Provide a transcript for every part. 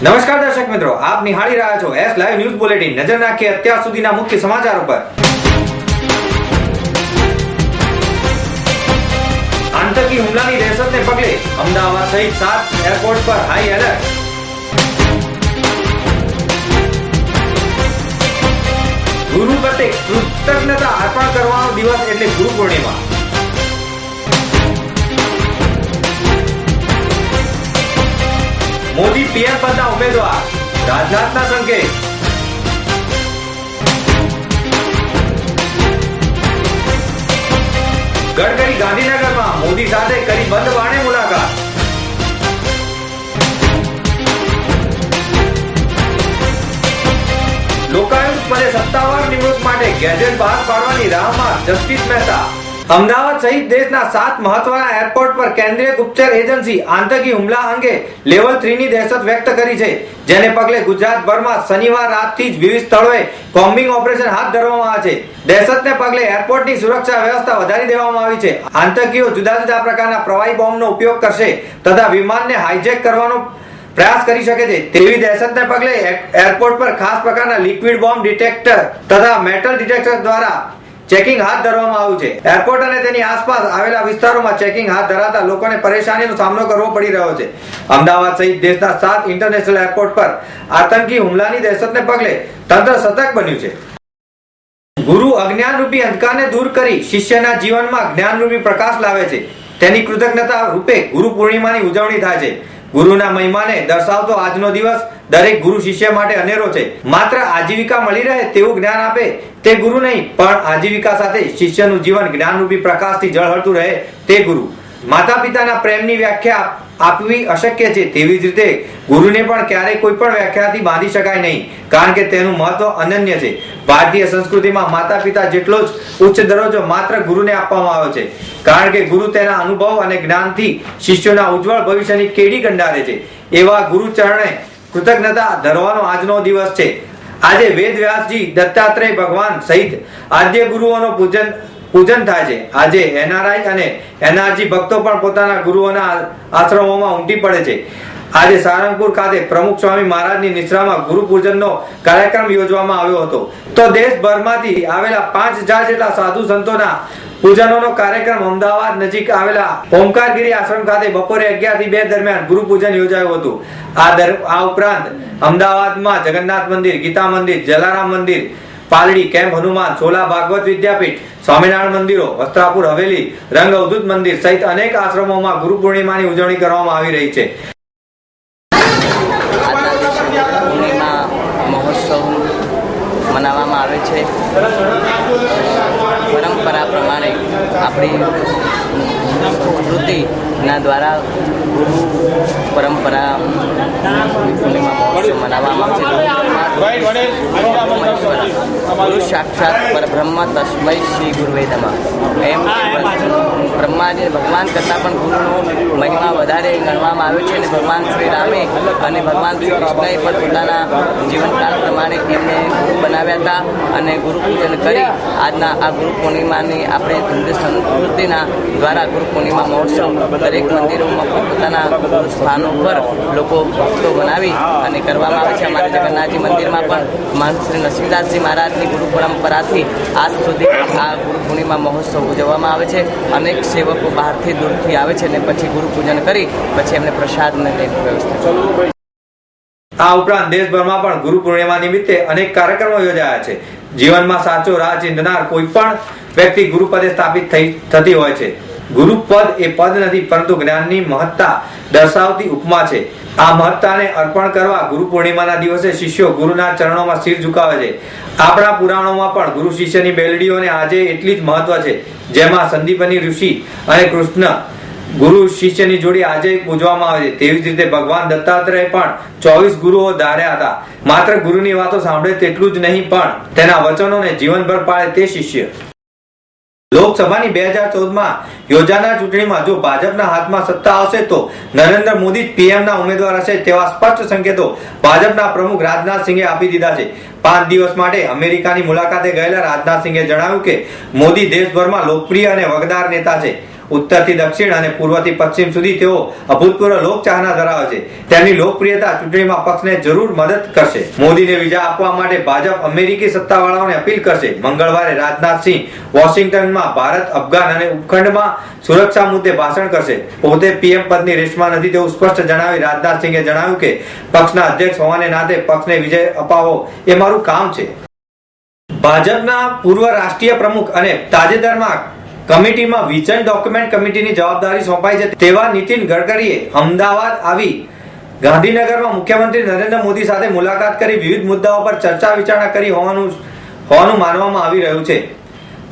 નમસ્કાર દર્શક મિત્રો, આપ નિહાળી રહ્યા છો એસ લાઈવ ન્યૂઝ બુલેટિન નજર નાખીએ અત્યાર સુધીના મુખ્ય સમાચાર ઉપર. આતંકી હુમલાની દહેશતને પગલે અમદાવાદ સહિત સાત એરપોર્ટ પર હાઈ એલર્ટ ગુરુ પ્રત્યે કૃતજ્ઞતા અર્પણ કરવાનો દિવસ એટલે ગુરુ પૂર્ણિમા. મોદી પીએમ પદના ઉમેદવાર, રાજનાથના સંકેત. ગડકરી ગાંધીનગરમાં મોદી સાથે કરી બંધ વાણે મુલાકાત. લોકાયુક્ત પદે સત્તાવાર નિમણૂક માટે ગેજેટ બહાર પાડવાની રાહમાં જસ્ટિસ મહેતા. અમદાવાદ સહિત દેશના સાત મહત્વના એરપોર્ટ પર કેન્દ્રીય ગુપ્તચર એજન્સી આતંકી હુમલા અંગે લેવલ થ્રી ની દહેશત વ્યક્ત કરી છે. જેને પગલે ગુજરાતભરમાં શનિવાર રાતથી જ વિવિધ સ્થળોએ કોમ્બિંગ ઓપરેશન હાથ ધરવામાં આવે છે. દહેશતને પગલે એરપોર્ટની સુરક્ષા વ્યવસ્થા વધારી દેવામાં આવી છે. આતંકીઓ જુદા જુદા પ્રકારના પ્રવાહી બોમ્બનો ઉપયોગ કરશે તથા વિમાનને હાઇજેક કરવાનો પ્રયાસ કરી શકે છે. તેવી દહેશતને પગલે એરપોર્ટ પર ખાસ પ્રકારના લિક્વિડ બોમ્બ ડિટેક્ટર તથા મેટલ ડિટેક્ટર દ્વારા ચેકિંગ હાથ ધરવામાં આવ્યું છે. એરપોર્ટ અને તેની આસપાસ આવેલા વિસ્તારોમાં ચેકિંગ હાથ ધરાતા લોકોને પરેશાનીનો સામનો કરવો પડી રહ્યો છે. અમદાવાદ સહિત દેશના સાત ઇન્ટરનેશનલ એરપોર્ટ પર આતંકી હુમલાની દહેશતને પગલે તંત્ર સતર્ક બન્યું છે. ગુરુ અજ્ઞાનરૂપી અંધકારને દૂર કરી શિષ્યના જીવનમાં જ્ઞાનરૂપી પ્રકાશ લાવે છે. તેની કૃતજ્ઞતા રૂપે ગુરુ પૂર્ણિમાની ઉજવણી થાય છે. ગુરુના મહિમાને દર્શાવતો આજનો દિવસ દરેક ગુરુ શિષ્ય માટે અનેરો છે. માત્ર આજીવિકા મળી રહે તેવું જ્ઞાન આપે તે ગુરુ નહીં, પણ આજીવિકા સાથે શિષ્યનું જીવન જ્ઞાનરૂપી પ્રકાશથી જળહળતું રહે તે ગુરુ. માતા પિતાના પ્રેમની વ્યાખ્યા આપવી અશક્ય છે તેવી જ રીતે ગુરુને પણ ક્યારેય કોઈ પણ વ્યાખ્યાથી બાંધી શકાય નહીં, કારણ કે તેનું મહત્વ અનન્ય છે. ભારતીય સંસ્કૃતિમાં માતા પિતા જેટલો જ ઉચ્ચ દરજ્જો માત્ર ગુરુને આપવામાં આવ્યો છે, કારણ કે ગુરુ તેના અનુભવ અને જ્ઞાનથી શિષ્યોના ઉજ્જવળ ભવિષ્યની કેડી કંડારે છે. એવા ગુરુ ચરણે કૃતજ્ઞતા ધરવાનો આજનો દિવસ છે. આજે વેદ વ્યાસજી દત્તાત્રેય ભગવાન સહિત આદ્ય ગુરુઓનો પૂજન પૂજન થાય છે. આજે એનઆરઆઈ અને એનઆરજી ભક્તો પણ પોતાના ગુરુઓના આશ્રમોમાં ઉમટી પડે છે. આજે સારંગપુર ખાતે પ્રમુખ સ્વામી મહારાજની નિશ્રામાં ગુરુ પૂજનનો કાર્યક્રમ યોજવામાં આવ્યો હતો. તો દેશભરમાંથી આવેલા પાંચ હજાર જેટલા સાધુ સંતોના પૂજનોનો કાર્યક્રમ અમદાવાદ નજીક આવેલા ઓમકારગીરી આશ્રમ ખાતે બપોરે અગિયાર બે દરમિયાન ગુરુ યોજાયું હતું. આ દર આ ઉપરાંત અમદાવાદમાં જગન્નાથ મંદિર, ગીતા મંદિર, જલારામ મંદિર, પાલડી કેમ્પ હનુમાન સોલા ભાગવત વિદ્યાપીઠ, સ્વામિનારાયણ મંદિરો, વસ્ત્રાપુર, હવેલી, રંગ અવધૂત મંદિર સહિત અનેક આશ્રમોમાં ગુરુ પૂર્ણિમાની ઉજવણી કરવામાં આવી રહી છે. મનાવવામાં આવે છે. પરંપરા પ્રમાણે આપણી સંસ્કૃતિના દ્વારા ગુરુ પરંપરા મનાવવામાં આવે છે. ગુરુ સાક્ષાત પરબ્રહ્મ તસ્મય શ્રી ગુરુવે નમઃ. એમ બ્રહ્માજી ભગવાન કરતાં પણ ગુરુનો મહિમા વધારે ગણવામાં આવ્યો છે અને ભગવાન શ્રી રામે અને ભગવાન શ્રી કૃષ્ણએ પણ પોતાના જીવનકાળ પ્રમાણે એમને ગુરુ બનાવ્યા હતા અને ગુરુ પૂજન કરી આજના આ ગુરુ પૂર્ણિમાની આપણે હિન્દુ સંસ્કૃતિના દ્વારા ગુરુ પૂર્ણિમા મહોત્સવ દરેક મંદિરોમાં પોતાના સ્થાનો પર લોકો ભક્તો બનાવી અને કરવામાં આવે છે. અમારા જગન્નાથજી મંદિરમાં પણ મહંત શ્રી નરસિંહદાસજી મહારાજની ગુરુ પરંપરાથી આજ સુધી આ ગુરુ પૂર્ણિમા મહોત્સવ ઉજવવામાં આવે છે. અનેક સેવકો બહારથી દૂરથી આવે છે અને પછી ગુરુ પૂજન કરી પછી એમને પ્રસાદને વ્યવસ્થા આ ઉપરાંત દેશભરમાં પણ ગુરુ પૂર્ણિમા નિમિત્તે અનેક કાર્યક્રમો યોજાયા છે. જીવનમાં સાચો રાહ ચિંતનાર કોઈ પણ વ્યક્તિ ગુરુપદે સ્થાપિત થઈ થતી હોય છે. ગુરુ પદ એ પદ નથી, પરંતુ જ્ઞાનની મહત્તા દર્શાવતી ઉપમા છે. આ મહત્તાને અર્પણ કરવા ગુરુ પૂર્ણિમાના દિવસે શિષ્યો ગુરુના ચરણોમાં શિર ઝુકાવે છે. આપણા પુરાણોમાં પણ ગુરુ શિષ્યની બેલડીઓને આજે એટલી જ મહત્વ છે, જેમાં સંદીપની ઋષિ અને કૃષ્ણ ગુરુ શિષ્યની જોડી આજે પૂજવામાં આવે છે. તેવી જ રીતે ભગવાન દત્તાત્રેય પણ ચોવીસ ગુરુઓ ધાર્યા હતા. માત્ર ગુરુની વાતો સાંભળે તેટલું જ નહીં, પણ તેના વચનોને જીવનભર પાળે તે શિષ્ય. લોકસભાની બે હજાર ચૌદમાં યોજાનાર ચૂંટણીમાં જો ભાજપના હાથમાં સત્તા આવશે તો નરેન્દ્ર મોદી જ પીએમના ઉમેદવાર હશે તેવા સ્પષ્ટ સંકેતો ભાજપના પ્રમુખ રાજનાથ સિંહે આપી દીધા છે. પાંચ દિવસ માટે અમેરિકાની મુલાકાતે ગયેલા રાજનાથ સિંહે જણાવ્યું કે મોદી દેશભરમાં લોકપ્રિય અને વગદાર નેતા છે. ઉત્તરથી દક્ષિણ અને પૂર્વથી પશ્ચિમ સુધી તેઓ અભૂતપૂર્વ લોકચાહના ધરાવે છે. તેમની લોકપ્રિયતા ચૂંટણીમાં પક્ષને જરૂર મદદ કરશે. મોદીને વિઝા આપવા માટે ભાજપ અમેરિકી સત્તાવાળાઓને અપીલ કરશે. મંગળવારે રાજનાથસિંહ વોશિંગ્ટનમાં ભારત, અફઘાન અને ઉપખંડમાં સુરક્ષા મુદ્દે ભાષણ કરશે. પોતે પીએમ પદની રેસમાં નથી તેવું સ્પષ્ટ જણાવી રાજનાથસિંહે જણાવ્યું કે, પક્ષના અધ્યક્ષ હોવાને નાતે પક્ષને વિજય અપાવો એ મારું કામ છે. ભાજપના પૂર્વ રાષ્ટ્રીય પ્રમુખ અને તાજેતરમાં કમિટીમાં વિઝન ડોક્યુમેન્ટ કમિટીની જવાબદારી સોંપાઈ છે. તેવા નીતિન ગડકરીએ અમદાવાદ આવી ગાંધીનગરમાં મુખ્યમંત્રી નરેન્દ્ર મોદી સાથે મુલાકાત કરી વિવિધ મુદ્દાઓ પર ચર્ચા વિચારણા કરી હોવાનું હોવાનું માનવામાં આવી રહ્યું છે.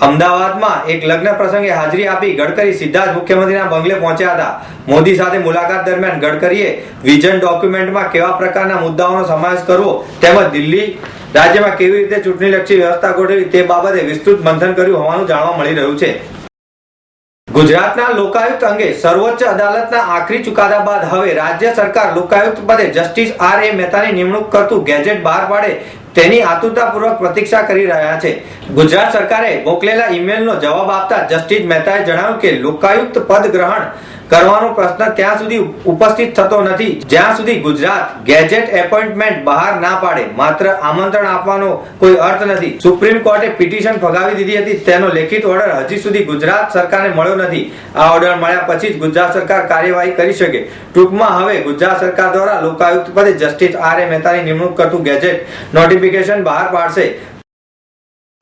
અમદાવાદમાં એક લગ્ન પ્રસંગે હાજરી આપી ગડકરી સીધા જ મુખ્યમંત્રીના બંગલે પહોંચ્યા હતા. મોદી સાથે મુલાકાત દરમિયાન ગડકરીએ વિઝન ડોક્યુમેન્ટમાં કેવા પ્રકારના મુદ્દાઓનો સમાવેશ કરવો તેમજ દિલ્હી રાજ્યમાં કેવી રીતે ચૂંટણીલક્ષી વ્યવસ્થા ગોઠવી તે બાબતે વિસ્તૃત મંથન કર્યું હોવાનું જાણવા મળી રહ્યું છે. ગુજરાતના લોકાયુક્ત અંગે સર્વોચ્ચ અદાલતના આખરી ચુકાદા બાદ હવે રાજ્ય સરકાર લોકાયુક્ત પદે જસ્ટિસ આર એ મહેતાની નિમણૂક કરતું ગેજેટ બહાર પાડે તેની આતુરતાપૂર્વક પ્રતીક્ષા કરી રહ્યા છે. ગુજરાત સરકારે મોકલેલા ઈમેલનો જવાબ આપતા જસ્ટિસ મહેતાએ જણાવ્યું કે લોકાયુક્ત પદ ગ્રહણ કરવાનો પ્રશ્ન ત્યાં સુધી ઉપસ્થિત થતો નથી? જ્યાં સુધી ગુજરાત ગેજેટ એપોઇન્ટમેન્ટ બહાર ના પાડે, માત્ર આમંત્રણ આપવાનો કોઈ અર્થ નથી. સુપ્રીમ કોર્ટે પિટિશન ફગાવી દીધી હતી, તેનો લેખિત ઓર્ડર હજી સુધી ગુજરાત સરકારને મળ્યો નથી. આ ઓર્ડર મળ્યા પછી જ ગુજરાત સરકાર કાર્યવાહી કરી શકે. ટૂંકમાં હવે ગુજરાત સરકાર દ્વારા લોકાયુક્ત પદે જસ્ટિસ આર એ મહેતાની નિમણૂક કરતું ગેજેટ નોટિફિકેશન બહાર પાડશે.